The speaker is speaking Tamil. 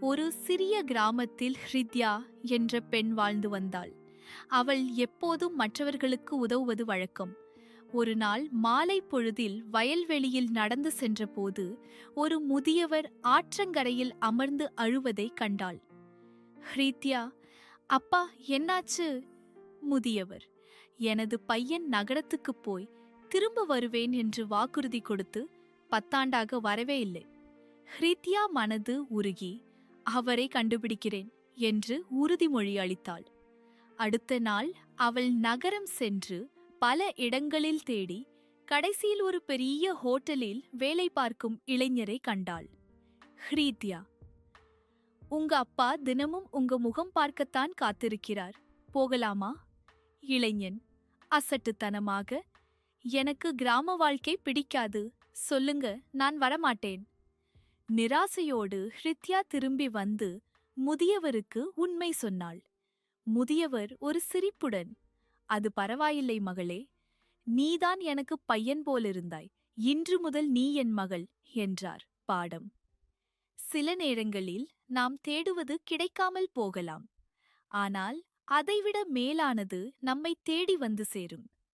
ஒரு சிறிய கிராமத்தில் ஹ்ரித்யா என்ற பெண் வாழ்ந்து வந்தாள். அவள் எப்போதும் மற்றவர்களுக்கு உதவுவது வழக்கம். ஒரு நாள் மாலை பொழுதில் வயல்வெளியில் நடந்து சென்றபோது ஒரு முதியவர் ஆற்றங்கரையில் அமர்ந்து அழுவதை கண்டாள். ஹ்ரித்யா அப்பா என்னாச்சு? முதியவர். எனது பையன் நகரத்துக்குப் போய் திரும்ப வருவேன் என்று வாக்குறுதி கொடுத்து பத்தாண்டாக வரவே இல்லை. ஹ்ரித்யா மனது உருகி அவரை கண்டுபிடிக்கிறேன் என்று உறுதிமொழி அளித்தாள். அடுத்த நாள் அவள் நகரம் சென்று பல இடங்களில் தேடி கடைசியில் ஒரு பெரிய ஹோட்டலில் வேலை பார்க்கும் இளைஞரை கண்டாள். ஹ்ரீத்யா உங்க அப்பா தினமும் உங்க முகம் பார்க்கத்தான் காத்திருக்கிறார். போகலாமா? இளைஞன் அசட்டுத்தனமாக எனக்கு கிராம வாழ்க்கை பிடிக்காது. சொல்லுங்க நான் வரமாட்டேன். நிராசையோடு ஹிருத்யா திரும்பி வந்து முதியவருக்கு உண்மை சொன்னாள். முதியவர் ஒரு சிரிப்புடன் அது பரவாயில்லை மகளே நீதான் எனக்கு பையன் போலிருந்தாய் இன்று முதல் நீ என் மகள் என்றார் பாடம். சில நேரங்களில் நாம் தேடுவது கிடைக்காமல் போகலாம். ஆனால் அதைவிட மேலானது நம்மை தேடி வந்து சேரும்.